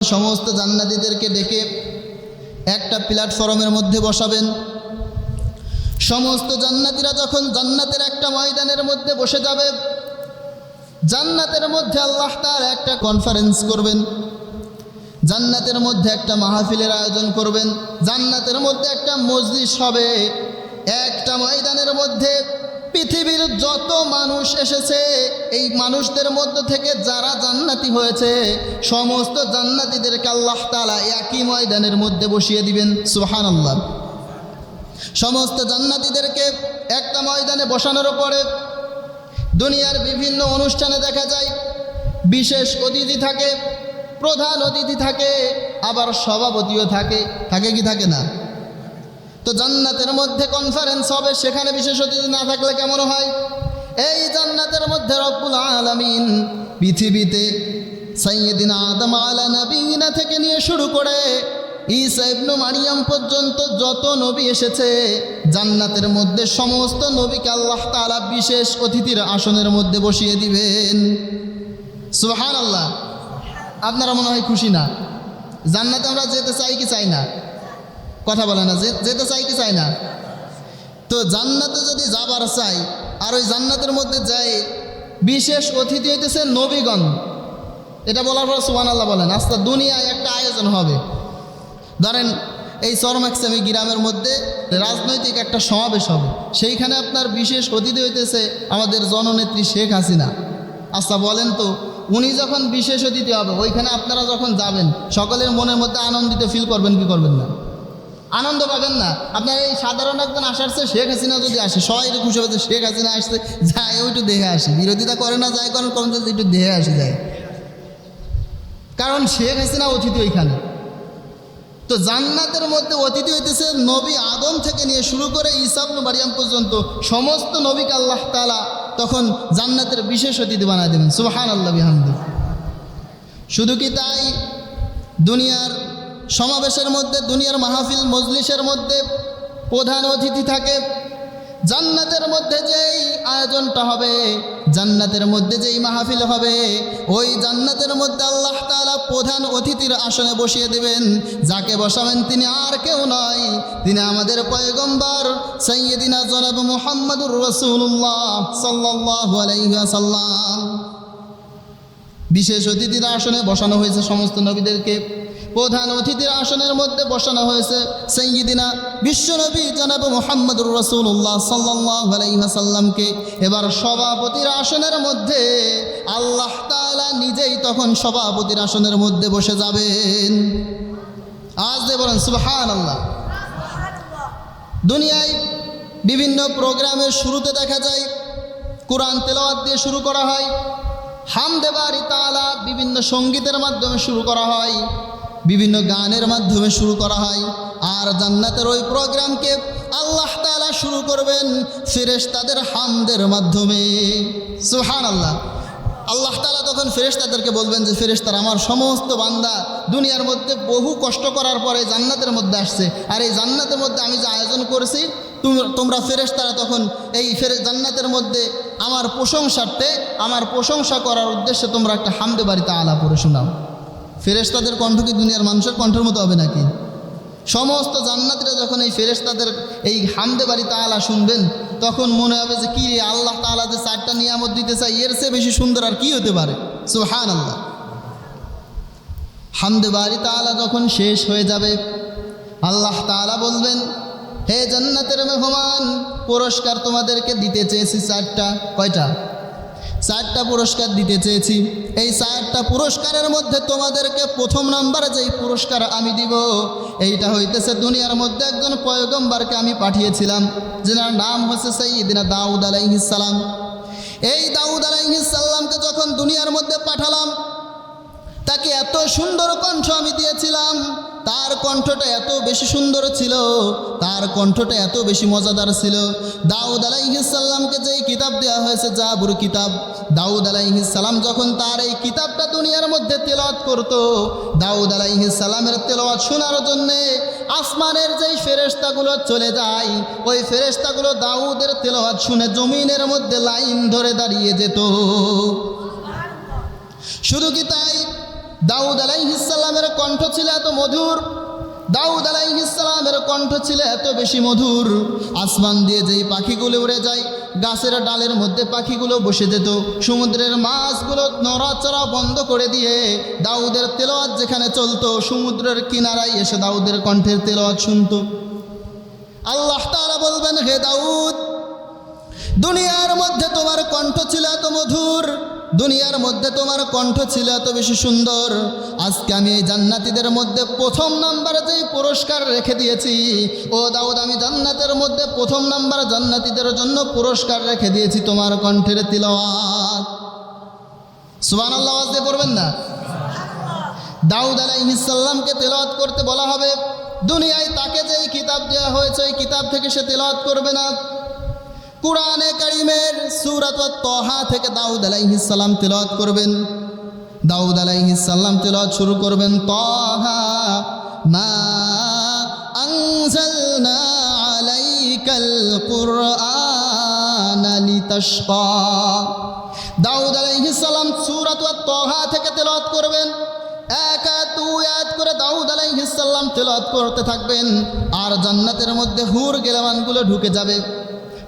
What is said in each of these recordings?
সমস্ত জান্নাতীদেরকে ডেকে একটা প্ল্যাটফর্মের মধ্যে বসাবেন। সমস্ত জান্নাতীরা যখন জান্নাতের একটা ময়দানের মধ্যে বসে যাবে, জান্নাতের মধ্যে আল্লাহ তার একটা কনফারেন্স করবেন, জান্নাতের মধ্যে একটা মাহফিলের আয়োজন করবেন, জান্নাতের মধ্যে একটা মজলিস হবে, একটা ময়দানের মধ্যে পৃথিবীর যত মানুষ এসেছে, এই মানুষদের মধ্য থেকে যারা জান্নাতি হয়েছে, সমস্ত জান্নাতিদেরকে আল্লাহ তালা একই ময়দানের মধ্যে বসিয়ে দিবেন সুহান আল্লাহ সমস্ত জান্নাতিদেরকে একটা ময়দানে বসানোর পরে দুনিয়ার বিভিন্ন অনুষ্ঠানে দেখা যায়, বিশেষ অতিথি থাকে, প্রধান অতিথি থাকে, আবার সভাপতিও থাকে থাকে কি থাকে না? তো জান্নাতের মধ্যে কনফারেন্স হবে, সেখানে বিশেষ অতিথি না থাকলে কেমন হয়? এই জান্নাতের মধ্যে রব্বুল আলামিন পৃথিবীতে সাইয়েদিন আদম আলা নবীনা থেকে নিয়ে শুরু করে ঈসা ইবনু মারিয়াম পর্যন্ত যত নবী এসেছে, জান্নাতের মধ্যে সমস্ত নবীকে আল্লাহ তাআলা বিশেষ অতিথির আসনের মধ্যে বসিয়ে দিবেন। সুবহান আল্লাহ আপনারা মনে হয় খুশি না? জান্নাতে আমরা যেতে চাই কি চাই না? কথা বলে না যেতে চাই কি চাই না। তো জান্নাতে যদি যাবার চাই, আর ওই জান্নাতের মধ্যে যাই, বিশেষ অতিথি হইতেছে নবীগণ। এটা বলার পর সুবান আল্লাহ বলেন আস্তা দুনিয়ায় একটা আয়োজন হবে। ধরেন, এই চরমাকসামি গ্রামের মধ্যে রাজনৈতিক একটা সমাবেশ হবে। সেইখানে আপনার বিশেষ অতিথি হইতেছে আমাদের জননেত্রী শেখ হাসিনা। আচ্ছা বলেন তো, উনি যখন বিশেষ অতিথি হবে, ওইখানে আপনারা যখন যাবেন, সকলের মনের মধ্যে আনন্দিত ফিল করবেন কি করবেন না? আনন্দ পাবেন না। আপনার এই সাধারণ একজন আসার চেয়ে শেখ হাসিনা যদি আসে, সবাই খুশি হবে শেখ হাসিনা আসছে, যায় ওইটু দেহে আসে। বিরোধিতা করে না, যায় করেন করেন যদি একটু দেখে আসে, যায়। কারণ শেখ হাসিনা অতিথি ওইখানে। তো জান্নাতের মধ্যে অতিথি হইতেছে নবী আদম থেকে নিয়ে শুরু করে ইসাবন মারিয়াম পর্যন্ত সমস্ত নবীকে আল্লাহ তালা তখন জান্নাতের বিশেষ অতিথি বানায় দেবেন সুবাহান আল্লাহ বিহামদি। শুধু কি তাই? দুনিয়ার সমাবেশের মধ্যে, দুনিয়ার মাহফিল, মজলিসের মধ্যে প্রধান অতিথি থাকে। জান্নাতের মধ্যে যেই আয়োজনটা হবে, জান্নাতের মধ্যে যেই মাহফিল হবে, ওই জান্নাতের মধ্যে আল্লাহ তাআলা প্রধান অতিথির আসনে বসিয়ে দেবেন। যাকে বসাবেন তিনি আর কেউ নয়, তিনি আমাদের পয়গম্বর সৈয়দিনা জনাব মুহাম্মদুর রসুল্লাহ আলাইহি বিশেষ অতিথির আসনে বসানো হয়েছে সমস্ত নবীদেরকে। প্রধান অতিথির আসনের মধ্যে বসানো হয়েছে সৈয়দিনা বিশ্বনবী জনাব মোহাম্মদুর রসুল্লাহ সাল্লাসাল্লামকে এবার সভাপতির আসনের মধ্যে আল্লাহ তাআলা নিজেই তখন সভাপতির আসনের মধ্যে বসে যাবেন। আজ দে বলেন সুবহান আল্লাহ দুনিয়ায় বিভিন্ন প্রোগ্রামের শুরুতে দেখা যায়, কোরআন তেলাওয়াত দিয়ে শুরু করা হয়, হামদে বাড়ি তালা বিভিন্ন সঙ্গীতের মাধ্যমে শুরু করা হয়। বিভিন্ন গানের মাধ্যমে শুরু করা হয়। আর জান্নাতের ওই প্রোগ্রামকে আল্লাহ তাআলা শুরু করবেন ফেরেশতাদের হামদের মাধ্যমে। সুহান আল্লাহ আল্লাহ তালা তখন ফেরেশতাদেরকে বলবেন যে, ফেরেশতার আমার সমস্ত বান্দা দুনিয়ার মধ্যে বহু কষ্ট করার পরে জান্নাতের মধ্যে আসছে। আর এই জান্নাতের মধ্যে আমি যে আয়োজন করেছি, তুমি, তোমরা ফেরেশতারা তখন এই ফেরে, জান্নাতের মধ্যে আমার প্রশংসার্থে, আমার প্রশংসা করার উদ্দেশ্যে তোমরা একটা হামদে বাড়িতে আলা পড়ে শোনাও। ফেরেশতাদের কণ্ঠ কি দুনিয়ার মানুষের কণ্ঠের মতো হবে নাকি? সমস্ত জান্নাতিরা যখন এই ফেরেশতাদের এই হামদে বাড়ি তাআলা শুনবেন, তখন মনে হবে যে কি আল্লাহ তাআলা যে চারটা নিয়ামত দিতে চাই এর চেয়ে বেশি সুন্দর আর কি হতে পারে? সুহান আল্লাহ হামদে বাড়ি তাআলা যখন শেষ হয়ে যাবে, আল্লাহ তাআলা বলবেন, হে জান্নাতের মেহমান, পুরস্কার তোমাদেরকে দিতে চেয়েছি চারটা। কয়টা? চারটা পুরস্কার দিতে চেয়েছি। এই চারটা পুরস্কারের মধ্যে তোমাদেরকে প্রথম নাম্বার যেই পুরস্কার আমি দিব, এইটা হইতেছে দুনিয়ার মধ্যে একজন পয়গম্বারকে আমি পাঠিয়েছিলাম, যেনার নাম হচ্ছে সৈয়দিনা দাউদ আলাইহিসাল্লাম এই দাউদ আলাইহিসাল্লামকে যখন দুনিয়ার মধ্যে পাঠালাম তাকে এত সুন্দর কণ্ঠ আমি দিয়েছিলাম। তার কণ্ঠটা এত বেশি সুন্দর ছিল, তার কণ্ঠটা এত বেশি মজাদার ছিল। দাউদ আলাইহিসাল্লামকে যেই কিতাব দেওয়া হয়েছে, জাবুর কিতাব, দাউদ আলাইহিসাল্লাম যখন তার এই কিতাবটা দুনিয়ার মধ্যে তেলাওয়াত করত, দাউদ আলাইহিসাল্লামের তেলাওয়াত শোনার জন্যে আসমানের যেই ফেরেশতাগুলো চলে যায়, ওই ফেরেশতাগুলো দাউদের তেলাওয়াত শুনে জমিনের মধ্যে লাইন ধরে দাঁড়িয়ে যেত। শুধু কি তাই? দাউদ আলাইহিসাল্লামের কণ্ঠ ছিল এত মধুর। দাউদ আলাইহিসাল্লামের কণ্ঠ ছিল এত বেশি মধুর। আসমান দিয়ে যেই পাখিগুলো উড়ে যায়, গাছের ডালের মধ্যে পাখিগুলো বসে যেত, সমুদ্রের মাছগুলো নড়াচড়া বন্ধ করে দিয়ে দাউদের তেলোয়াত যেখানে চলতো, সমুদ্রের কিনারায় এসে দাউদের কণ্ঠের তেলোয়াত শুনত। আল্লাহ তাআলা বলবেন, হে দাউদ দুনিয়ার মধ্যে তোমার কণ্ঠ ছিল এত মধুর, দুনিয়ার মধ্যে তোমার কণ্ঠ ছিল এত বেশি সুন্দর। আজকে আমি এই জান্নাতীদের মধ্যে প্রথম নাম্বারে যেই পুরস্কার রেখে দিয়েছি, ও দাউদ, আমি জান্নাতের মধ্যে প্রথম নাম্বার জান্নাতীদের জন্য পুরস্কার রেখে দিয়েছি তোমার কণ্ঠের তিলওয়াত। সুবান আল্লাহ আওয়াজ দিয়ে পড়বেন না? দাউদ আলাইহিসাল্লামকে তেলাওয়াত করতে বলা হবে। দুনিয়ায় তাকে যেই কিতাব দেওয়া হয়েছে, ওই কিতাব থেকে সে তেলাওয়াত করবে না। কুরআনে কারিমের সূরাত তহা থেকে দাউদ আলাইহিসাল্লাম তেলাওয়াত করবেন। দাউদ আলাইহিসাল্লাম তেলাওয়াত শুরু করবেন, তহা মা আনজালনা আলাইকাল কুরআন লিতাশকা দাউদ আলাইহিসাল্লাম সূরাত তহা থেকে তেলাওয়াত করবেন, এক আয়াত করে দাউদ আলাইহিসাল্লাম তেলাওয়াত করতে থাকবেন, আর জান্নাতের মধ্যে হুর গেলামানগুলো ঢুকে যাবে।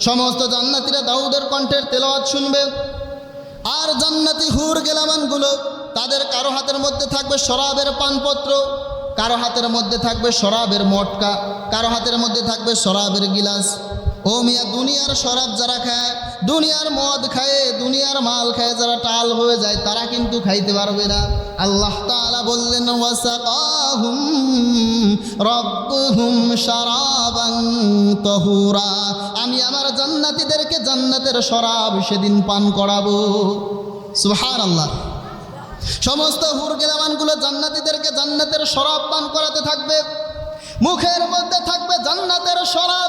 সমস্ত জান্নাতিরা দাউদের কণ্ঠের তেলাওয়াত শুনবে। আর জান্নাতি হুর গেলামানগুলো তাদের কারও হাতের মধ্যে থাকবে শরাবের পানপত্র, কারও হাতের মধ্যে থাকবে শরাবের মটকা, কারও হাতের মধ্যে থাকবে শরাবের গিলাস। ও মিয়া, দুনিয়ার শরাব যারা খায় দুনিয়ার মদ খায়, দুনিয়ার মাল খায়, যারা টাল হয়ে যায়, তারা কিন্তু খাইতে পারবে না। আল্লাহ তাআলা বললেন তাহুরা। আমি আমার জান্নাতীদেরকে জান্নাতের শরাব সেদিন পান করাবো। সুহার আল্লাহ সমস্ত হুর হুরগেলামানগুলো জান্নাতীদেরকে জান্নাতের শরাব পান করাতে থাকবে। মুখের মধ্যে থাকবে জান্নাতের মজা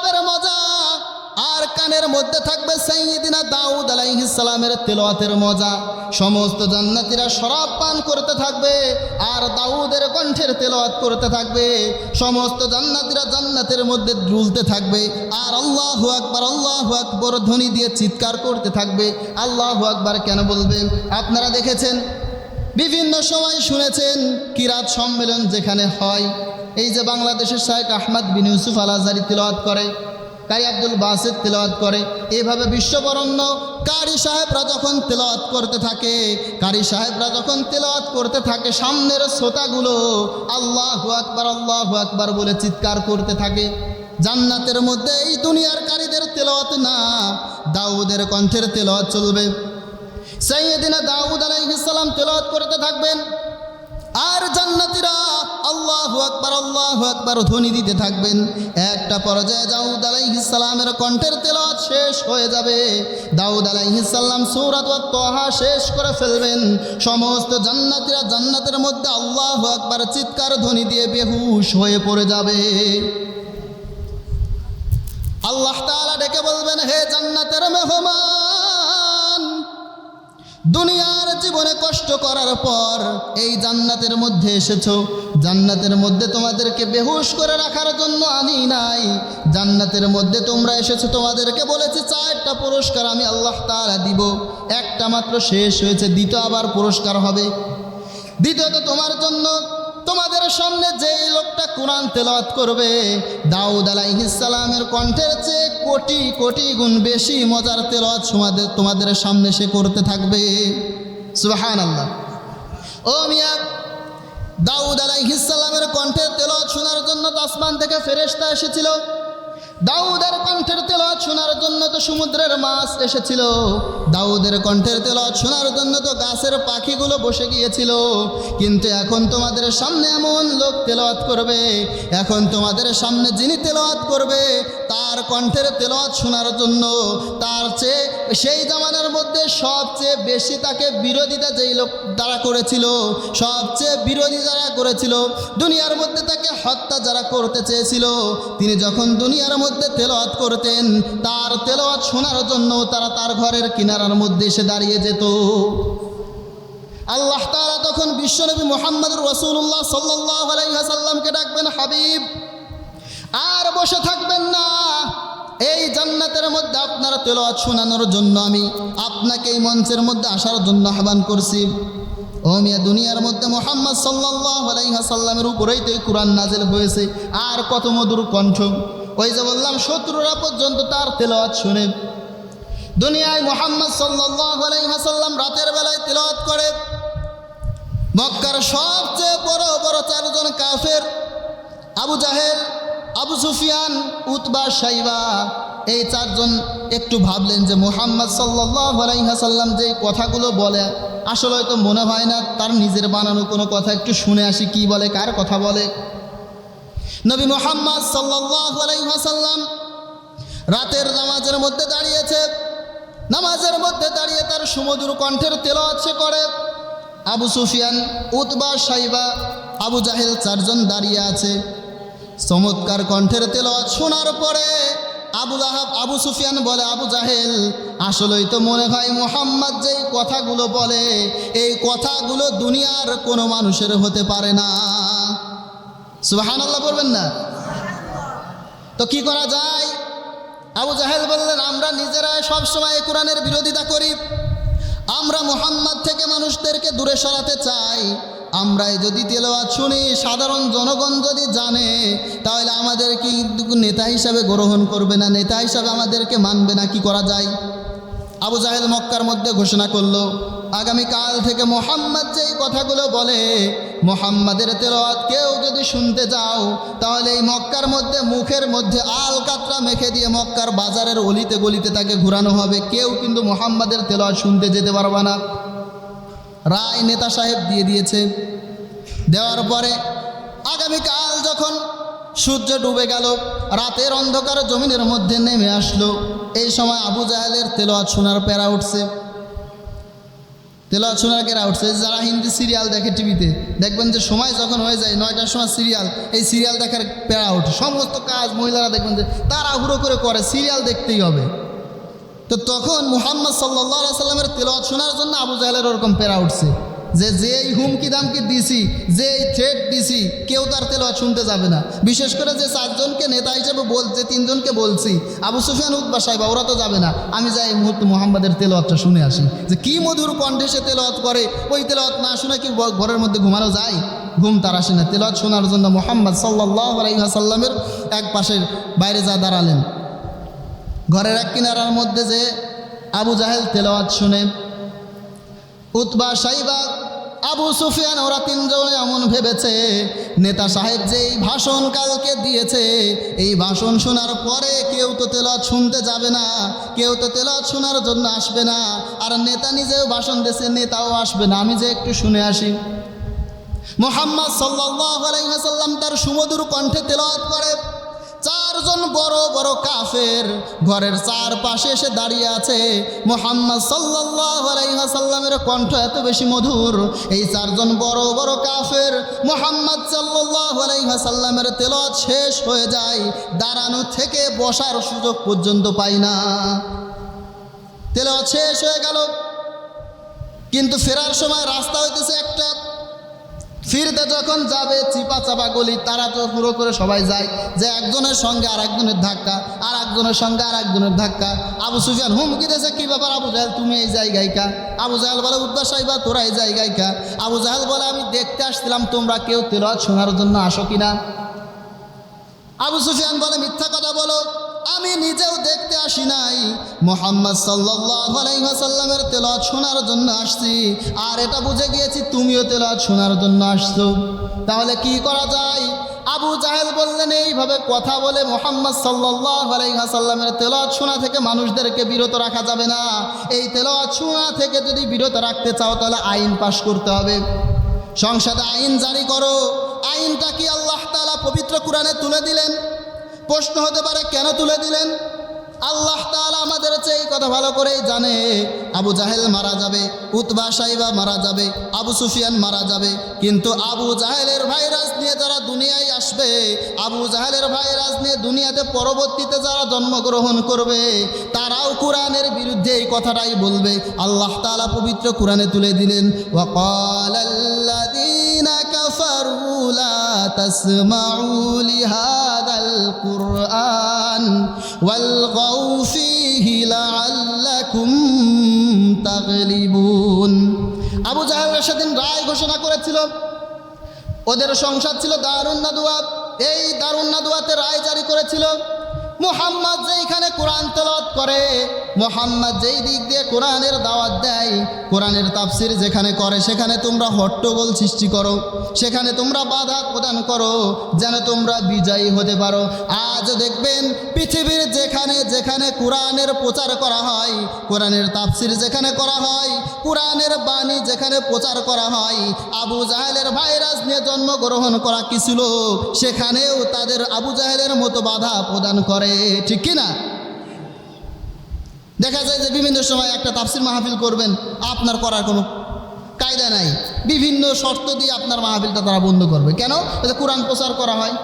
আর কানের মধ্যে থাকবে সাইয়্যিদিনা দাউদ সালামের তেলাওয়াতের মজা। সমস্ত জান্নাতীরা শরাব পান করতে থাকবে আর দাউদের কণ্ঠের তেলাওয়াত করতে থাকবে। সমস্ত জান্নাতীরা জান্নাতের মধ্যে ঝুলতে থাকবে আর আল্লাহু আকবার আল্লাহু আকবার ধ্বনি দিয়ে চিৎকার করতে থাকবে। আল্লাহু আকবার কেন বলবেন? আপনারা দেখেছেন, বিভিন্ন সময় শুনেছেন কিরাত সম্মেলন যেখানে হয়। এই যে বাংলাদেশের শাহেক আহমদ বিন ইউসুফ আল আজহারি তিলওয়াত করে। কারি আব্দুল বাসেদ তেলাওয়াত করে। এভাবে বিশ্ববরণ্য কারি সাহেবরা যখন তেলাওয়াত করতে থাকে, কারি সাহেবরা যখন তেলাওয়াত করতে থাকে, সামনের শ্রোতাগুলো আল্লাহ আকবার আল্লাহ আকবার বলে চিৎকার করতে থাকে। জান্নাতের মধ্যে এই দুনিয়ার কারীদের তেলাওয়াত না, দাউদের কণ্ঠের তেলাওয়াত চলবে। সাইয়েদিনা দাউদ আলাইহিসসালাম তেলাওয়াত করতে থাকবেন। আর জান্নাতীরা আল্লাহু আকবার আল্লাহু আকবার ধ্বনি দিতে থাকবেন। একটা পর্যায়ে দাউদ আলাইহিসসালামের কণ্ঠের তেলাওয়াত শেষ হয়ে যাবে। দাউদ আলাইহিসসালাম সূরাত তহা শেষ করে ফেলবেন। সমস্ত জান্নাতীরা জান্নাতের মধ্যে আল্লাহু আকবার চিৎকার ধ্বনি দিয়ে বেহুশ হয়ে পড়ে যাবে। আল্লাহ তাআলা ডেকে বলবেন, হে জান্নাতের মেহমান দুনিয়ার জীবনে কষ্ট করার পর এই জান্নাতের মধ্যে এসেছ। জান্নাতের মধ্যে তোমাদেরকে বেহুশ করে রাখার জন্য আনি নাই। জান্নাতের মধ্যে তোমরা এসেছ, তোমাদেরকে বলেছি, চারটা পুরস্কার আমি আল্লাহ তারা দিব। একটা মাত্র শেষ হয়েছে, দ্বিতীয় আবার পুরস্কার হবে। দ্বিতীয়ত তোমার জন্য তোমাদের সামনে যেই লোকটা কোরআন তেলাওয়াত করবে, দাউদ আলাইহিসসালামের কণ্ঠের চেয়ে কোটি কোটি গুণ বেশি মজার তেলাওয়াত তোমাদের তোমাদের সামনে সে করতে থাকবে। সুহান আল্লাহ ও মিয়া, দাউদ আলাইহিসসালামের কণ্ঠের তেলাওয়াত শোনার জন্য তাসমান থেকে ফেরেস্তা এসেছিল। দাউদের কণ্ঠের তেল শোনার জন্য তো সমুদ্রের মাছ এসেছিল। দাউদের কণ্ঠের তেল শোনার জন্য তো গাছের পাখিগুলো বসে গিয়েছিল। কিন্তু এখন তোমাদের সামনে এমন লোক তেলাওয়াত করবে, এখন তোমাদের সামনে যিনি তেলাওয়াত করবে, তার কণ্ঠের তেলাওয়াত শোনার জন্য তার চেয়ে সেই জামানার মধ্যে সবচেয়ে বেশি তাকে বিরোধিতা যেই লোক দ্বারা করেছিল, সবচেয়ে বিরোধী যারা করেছিল, দুনিয়ার মধ্যে তাকে হত্যা যারা করতে চেয়েছিল, তিনি যখন দুনিয়ার মধ্যে তেলাওয়াত করতেন। তার তেলাওয়াত শোনার জন্য তারা তার ঘরের কিনারার মধ্যে এসে দাঁড়িয়ে যেত। আল্লাহ তাআলা তখন বিশ্বনবী মোহাম্মদ রসুল্লাহ সাল্লাহ ডাকবেন, হাবিব, আর বসে থাকবেন না। এই জান্নাতের মধ্যে আপনার তেলাওয়াত শোনানোর জন্য আমি আপনাকে এই মঞ্চের মধ্যে আসার জন্য আহ্বান করছি। ও মিয়া, দুনিয়ার মধ্যে মোহাম্মদ সাল্লাহ আলাইহাসাল্লামের উপরেই তো এই কোরআন নাজেল হয়েছে। আর কত মধুর কণ্ঠ। ওই যে বললাম, শত্রুরা পর্যন্ত তার তেলাওয়াত শুনে। দুনিয়ায় মোহাম্মদ আলাইহাসাল্লাম রাতের বেলায় তেলাওয়াত করে। মক্কার সবচেয়ে বড় বড় চারজন কাফের, আবু জাহেল, আবু সুফিয়ান, উতবা সাইবা এই চারজন একটু ভাবলেন যে মোহাম্মদ সাল্লাহ আলাইহাসাল্লাম যে কথাগুলো বলে, আসলে হয়তো মনে হয় না, তার নিজের বানানো কোনো কথা একটু শুনে আসি, কি বলে, কার কথা বলে। নবী মোহাম্মদ সাল্লাহ আলাইহাসাল্লাম রাতের নামাজের মধ্যে দাঁড়িয়েছে। নামাজের মধ্যে দাঁড়িয়ে তার সুমধুর কণ্ঠের তেল আছে করে। আবু সুফিয়ান, উতবা, সাইবা, আবু জাহেল চারজন দাঁড়িয়ে আছে। চমৎকার কণ্ঠের তেলাওয়াত শোনার পরে আবু জাহাব আবু সুফিয়ান বলে, আবু জাহেল, আসলেই তো মনে হয় মোহাম্মদ যেই কথাগুলো বলে, এই কথাগুলো দুনিয়ার কোনো মানুষের হতে পারে না। সুবাহান আল্লাহ বলবেন না? তো কি করা যায়? আবু জাহেল বললেন, আমরা নিজেরা সবসময় কোরআনের বিরোধিতা করি। আমরা মোহাম্মদ থেকে মানুষদেরকে দূরে সরাতে চাই। আমরাই যদি তেলাওয়াত শুনি, সাধারণ জনগণ যদি জানে, তাহলে আমাদের কি নেতা হিসাবে গ্রহণ করবে না? নেতা হিসাবে আমাদেরকে মানবে না? কি করা যায়? আবু জাহেল মক্কার মধ্যে ঘোষণা করল, আগামীকাল থেকে মোহাম্মদ যেই কথাগুলো বলে, মোহাম্মদের তেলাওয়াত কেউ যদি শুনতে যাও, তাহলে এই মক্কার মধ্যে মুখের মধ্যে আল কাতরা মেখে দিয়ে মক্কার বাজারের অলিতে গলিতে তাকে ঘুরানো হবে। কেউ কিন্তু মোহাম্মদের তেলাওয়াত শুনতে যেতে পারবে না। রায় নেতা সাহেব দিয়ে দিয়েছে। দেওয়ার পরে আগামীকাল যখন সূর্য ডুবে গেল, রাতের অন্ধকার জমিনের মধ্যে নেমে আসলো। এই সময় আবু জাহেলের তেলোয়াত শোনার প্যারা উঠছে। তেলোয়াত শোনার প্যারা উঠছে। যারা হিন্দি সিরিয়াল দেখে টিভিতে, দেখবেন যে সময় যখন হয়ে যায়, নয়টার সময় সিরিয়াল, এই সিরিয়াল দেখার প্যারা উঠে। সমস্ত কাজ মহিলারা দেখবেন যে তারা তাড়াহুড়ো করে করে, সিরিয়াল দেখতেই হবে। তো তখন মুহাম্মদ সাল্লাহ সাল্লামের তেলাওয়াত শোনার জন্য আবু জাহেলের ওরকম পেরা উঠছে। যে যেই হুমকি দামকি দিছি যে থ্রেট দিছি, কেউ তার তেলাওয়াত শুনতে যাবে না। বিশেষ করে যে চারজনকে নেতা হিসেবে বল যে তিনজনকে বলছি, আবু সুফিয়ান উদ্বা সাহেবা, ওরা তো যাবে না। আমি যাই এই মুহূর্তে মোহাম্মদের তেলাওয়াতটা শুনে আসি। যে কি মধুর কণ্ঠে সে তেলাওয়াত করে, ওই তেলাওয়াত না শুনে কি ঘরের মধ্যে ঘুমানো যায়? ঘুম তার আসে না। তেলাওয়াত শোনার জন্য মোহাম্মদ সাল্লাহ আলাইসাল্লামের এক পাশের বাইরে যা দাঁড়ালেন। ঘরের এক কিনারার মধ্যে যে আবু জাহেল তেলাওয়াত শুনে, উতবা সাইবা আবু সুফিয়ান, ওরা তিনজনে এমন ভেবেছে, নেতা সাহেব যে এই ভাষণ কালকে দিয়েছে, এই ভাষণ শোনার পরে কেউ তো তেলাওয়াত শুনতে যাবে না, কেউ তো তেলাওয়াত শোনার জন্য আসবে না, আর নেতা নিজেও ভাষণ দিয়েছে, নেতাও আসবে না। আমি যে একটু শুনে আসি। মোহাম্মদ সাল্লাহ আলাইসাল্লাম তার সুমধুর কণ্ঠে তেলাওয়াত করে। চারজন বড় বড় কাফের ঘরের চার পাশে এসে দাঁড়িয়ে আছে। মোহাম্মদ সাল্লাহ আলাইসাল্লামের কণ্ঠ এত বেশি মধুর। এই চারজন বড় বড় কাফের মোহাম্মদ সাল্লাহ আলাইসাল্লামের তেলাওয়াত শেষ হয়ে যায়। দাঁড়ানো থেকে বসার সুযোগ পর্যন্ত পাই না। তেলাওয়াত শেষ হয়ে গেল। কিন্তু ফেরার সময় রাস্তা হইতেছে একটা ফিরতে যখন যাবে, চিপা চাপা গলি, তারা তো পুরো করে সবাই যায়। যে একজনের সঙ্গে আর একজনের ধাক্কা আর একজনের সঙ্গে আর একজনের ধাক্কা। আবু সুফিয়ান হুমকি দিয়েছে, কি ব্যাপার আবু জাহেল, তুমি এই জায়গায় কা? আবু জাহেল বলে উদ্দাস সাহেবা, তোরা এই জায়গায় কা? আবু জাহেল বলে, আমি দেখতে আসছিলাম, তোমরা কেউ তেলাওয়াত শোনার জন্য আসো কিনা? আবু সুফিয়ান বলে, মিথ্যা কথা বলো। আমি নিজেও দেখতে আসি নাই। মোহাম্মদ সাল্লাসাল্লামের তেলাওয়াত শোনার জন্য আসছি। আর এটা বুঝে গিয়েছি, তুমিও তেলাওয়াত শোনার জন্য আসছো। তাহলে কি করা যায়? আবু জাহেল বললেন, এইভাবে কথা বলে মোহাম্মদ সাল্লাসাল্লামের তেলাওয়াত শোনা থেকে মানুষদেরকে বিরত রাখা যাবে না। এই তেলাওয়াত শোনা থেকে যদি বিরত রাখতে চাও, তাহলে আইন পাশ করতে হবে। সংসদে আইন জারি করো। আইনটা কি আল্লাহ তাআলা পবিত্র কোরআনে তুলে দিলেন? প্রশ্ন হতে পারে, কেন তুলে দিলেন? আল্লাহ তালা আমাদের চেয়ে কথা ভালো করেই জানে। আবু জাহেল মারা যাবে, উতবা সাইবা মারা যাবে, আবু সুফিয়ান মারা যাবে। কিন্তু আবু জাহেলের ভাইরাস নিয়ে যারা দুনিয়ায় আসবে, আবু জাহেলের ভাইরাস নিয়ে দুনিয়াতে পরবর্তীতে যারা জন্মগ্রহণ করবে, তারাও কোরআনের বিরুদ্ধে এই কথাটাই বলবে। আল্লাহ তালা পবিত্র কোরআনে তুলে দিলেন ওয়াকাল কাফারু লা القرآن والغوا فيه لعلكم تغلبون আবু জাহেলরা সেদিন রায় ঘোষণা করেছিল ওদের সংসার ছিল দারুন নাদুয়া এই দারুন নাদুয়াতে রায় জারি করেছিল মোহাম্মদ যেইখানে কোরআন তেলত করে, মোহাম্মদ যেই দিক দিয়ে কোরআনের দাওয়াত দেয়, কোরআনের তাফসির যেখানে করে, সেখানে তোমরা হট্টগোল সৃষ্টি করো, সেখানে তোমরা বাধা প্রদান করো, যেন তোমরা বিজয়ী হতে পারো। আজ দেখবেন পৃথিবীর যেখানে যেখানে কোরআনের প্রচার করা হয়, কোরআনের তাফসির যেখানে করা হয়, কোরআনের বাণী যেখানে প্রচার করা হয়, আবু জাহেলের ভাইরাস নিয়ে জন্মগ্রহণ করা কিছু লোক, সেখানেও তাদের আবু জাহেলের মতো বাধা প্রদান করে। ঠিক কি না দেখা যায় যে বিভিন্ন সময় একটা তাফসির মাহফিল করবেন, আপনার করার কোনো কায়দা নাই। বিভিন্ন শর্ত দিয়ে আপনার মাহফিলটা তারা বন্ধ করবে। কেন? এতে কোরআন প্রচার করা হয়।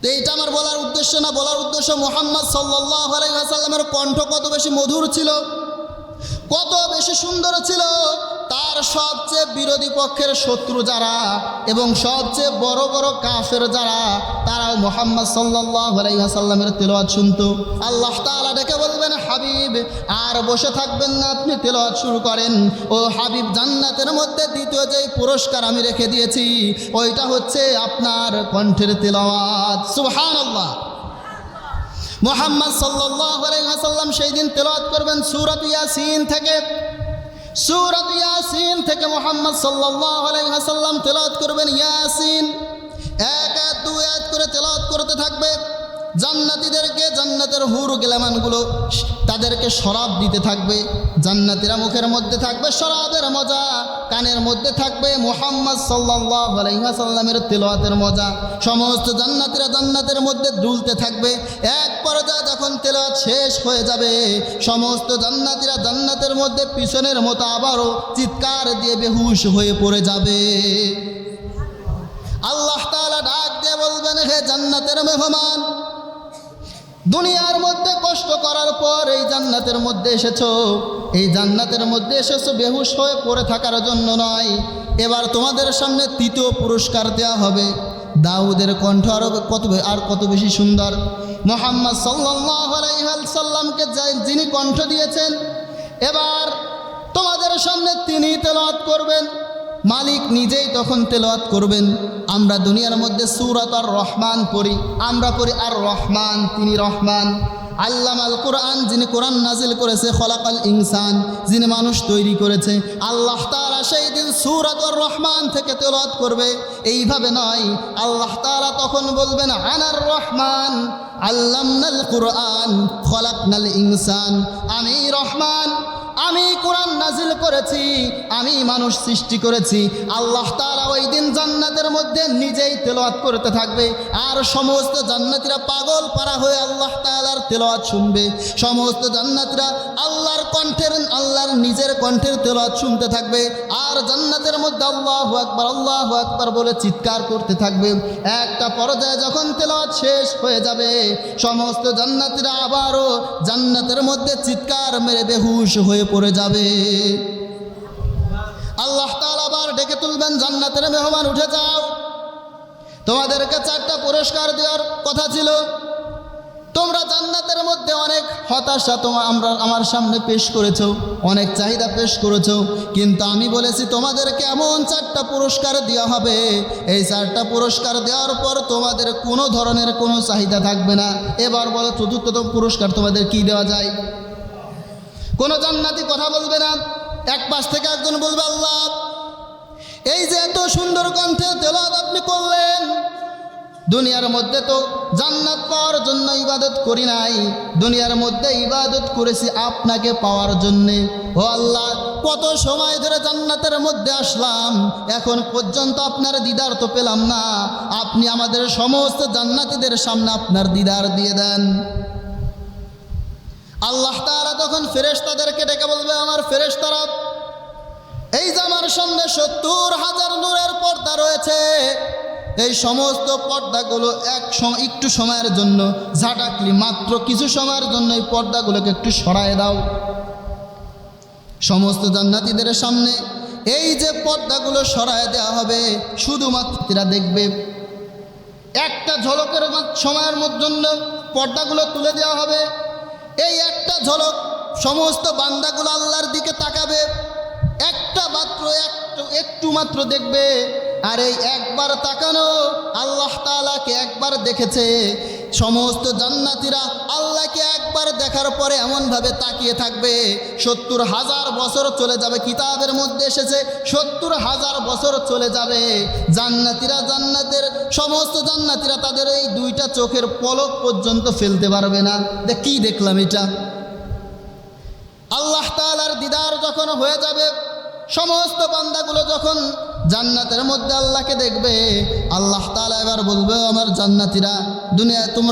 তো এইটা আমার বলার উদ্দেশ্য না, বলার উদ্দেশ্য মোহাম্মদ সাল্লাহ আলাইসাল্লামের কণ্ঠ কত বেশি মধুর ছিল, কত বেশি সুন্দর ছিল তার সবচেয়ে বিরোধী পক্ষের শত্রু যারা এবং সবচেয়ে বড় বড় কাফের যারা তারা মোহাম্মদ সাল্লাহ আলাইসাল্লামের তেলোয়াত শুনত। আল্লাহ তালা ডেকে বলবেন, হাবিব, আর বসে থাকবেন না, আপনি তেলোয়াত শুরু করেন। ও হাবিব, জান্নাতের মধ্যে দ্বিতীয় যেই পুরস্কার আমি রেখে দিয়েছি, ওইটা হচ্ছে আপনার কণ্ঠের তেলাওয়াত। সুবহান আল্লাহ মোহাম্মদ সাল্লাম সেই দিন তেলাওয়াত করবেন সুরত ইয়াসিন থেকে। সুরত ইয়াসিন থেকে মোহাম্মদ সাল্লাম তেলাওয়াত করবেন। ইয়াসিন, এক এক দু এক করে তেলাওয়াত করতে থাকবে। জান্নাতীদেরকে জান্নাতের হুর গেলামানগুলো তাদেরকে শরাব দিতে থাকবে, জান্নাতিরা মুখের মধ্যে থাকবে শরাবের মজা, কানের মধ্যে থাকবে মোহাম্মদ সাল্লাহ আলাইসাল্লামের তেলোয়াতের মজা। সমস্ত জান্নাতিরা জান্নাতের মধ্যে দুলতে থাকবে। এক পর্যায়ে যখন তেলোয়াত শেষ হয়ে যাবে, সমস্ত জান্নাতিরা জান্নাতের মধ্যে পিছনের মতো আবারও চিৎকার দিয়ে বেহুশ হয়ে পড়ে যাবে। আল্লাহ তাআলা ডাক দিয়ে বলবেন, হে জান্নাতের মেহমান দুনিয়ার মধ্যে কষ্ট করার পর এই জান্নাতের মধ্যে এসেছ। এই জান্নাতের মধ্যে এসেছ বেহুশ হয়ে পড়ে থাকার জন্য নয়। এবার তোমাদের সামনে তৃতীয় পুরস্কার দেওয়া হবে। দাউদের কণ্ঠ আরও কত আর কত বেশি সুন্দর। মোহাম্মদ সাল্লামকে যিনি কণ্ঠ দিয়েছেন, এবার তোমাদের সামনে তিনি তেলাওয়াত করবেন। মালিক নিজেই তখন তেলাওয়াত করবেন, আমরা দুনিয়ার মধ্যে সুরাত আর রহমান পড়ি, আমরা পড়ি আর রহমান, তিনি রহমান। আল্লাম আল কোরআন যিনি কোরআন নাজিল করেছে, খলাকাল ইনসান, যিনি মানুষ তৈরি করেছে, আল্লাহ তারা সেই দিন সুরাত আর রহমান থেকে তেলাওয়াত করবে। এইভাবে নয়, আল্লাহ তারা তখন বলবেন, আনার রহমান, আল্লামনাল কোরআন, খলাকনাল ইনসান, আমি রহমান। আমি কোরআন নাজিল করেছি আমি মানুষ সৃষ্টি করেছি। আল্লাহ তালা ওই দিন জান্নাতের মধ্যে নিজেই তেলাওয়াত করতে থাকবে। আর সমস্ত জান্নাতীরা পাগল পারা হয়ে আল্লাহ তাআলার তেলাওয়াত শুনবে। সমস্ত জান্নাতীরা আল্লাহর কণ্ঠের, আল্লাহর নিজের কণ্ঠের তেলাওয়াত শুনতে থাকবে। আর জান্নাতের মধ্যে আল্লাহু আকবার আল্লাহু আকবার বলে চিৎকার করতে থাকবে। একটা পর্যায়ে যখন তেলাওয়াত শেষ হয়ে যাবে, সমস্ত জান্নাতীরা আবারও জান্নাতের মধ্যে চিৎকার মেরে বেহুশ হয়ে পড়ে যাবে। আল্লাহ তাআলা আবার ডেকে তুলবেন, জান্নাতের মেহমান উঠে যাও। তোমাদেরকে চারটা পুরস্কার দেওয়ার কথা ছিল। তোমরা জান্নাতের মধ্যে অনেক হতাশা তোমার আমরা আমার সামনে পেশ করেছ, অনেক চাহিদা পেশ করেছ। কিন্তু আমি বলেছি, তোমাদেরকে এমন চারটা পুরস্কার দেওয়া হবে। এই চারটা পুরস্কার দেওয়ার পর তোমাদের কোনো ধরনের কোনো চাহিদা থাকবে না। এবার বলো, চতুর্থতম পুরস্কার তোমাদের কি দেওয়া যায়? কোনো জান্নাতি কথা বলবে না। এক পাশ থেকে একজন বলবে, আল্লাহ এই যে এত সুন্দর কণ্ঠে তেলাদ আপনি করলেন, দুনিয়ার মধ্যে তো জান্নাত পাওয়ার জন্য ইবাদত করি নাই, দুনিয়ার মধ্যে ইবাদত করেছি আপনাকে পাওয়ার জন্যে। ও আল্লাহ, কত সময় ধরে জান্নাতের মধ্যে আসলাম, এখন পর্যন্ত আপনার দিদার তো পেলাম না, আপনি আমাদের সমস্ত জান্নাতীদের সামনে আপনার দিদার দিয়ে দেন। আল্লাহ তাআলা তখন ফেরেশতাদেরকে ডেকে বলবে, আমার ফেরেশতারা এই যে আমার সামনে সত্তর হাজার নূরের পর্দা রয়েছে, এই সমস্ত পর্দাগুলো এক একটু সময়ের জন্য ঝাঁটাকলি, মাত্র কিছু সময়ের জন্য এই পর্দাগুলোকে একটু সরায় দাও। সমস্ত জান্নাতীদের সামনে এই যে পর্দাগুলো সরায় দেওয়া হবে, শুধুমাত্র তারা দেখবে। একটা ঝলকের সময়ের জন্য পর্দাগুলো তুলে দেওয়া হবে। এই একটা ঝলক সমস্ত বান্দাগুলো আল্লাহর দিকে তাকাবে। একটু মাত্র দেখবে, আর এই একবার তাকানো আল্লাহ তাআলাকে একবার দেখেছে। সমস্ত জান্নাতিরা আল্লাহকে একবার দেখার পরে এমনভাবে তাকিয়ে থাকবে, সত্তর হাজার বছর চলে যাবে, কিতাবের মধ্যে এসেছে, সত্তর হাজার বছর চলে যাবে। জান্নাতিরা জান্নাতের, সমস্ত জান্নাতিরা তাদের এই দুইটা চোখের পলক পর্যন্ত ফেলতে পারবে না। দেখ কি দেখলাম এটা? আল্লাহ তাআলার দিদার যখন হয়ে যাবে সমস্ত বান্দাগুলো যখন জান্নাতের মধ্যে আল্লাহকে দেখবে, আল্লাহ তালা এবার বলবে আমার জান্নাতিরা, দুনিয়ায় তোমরা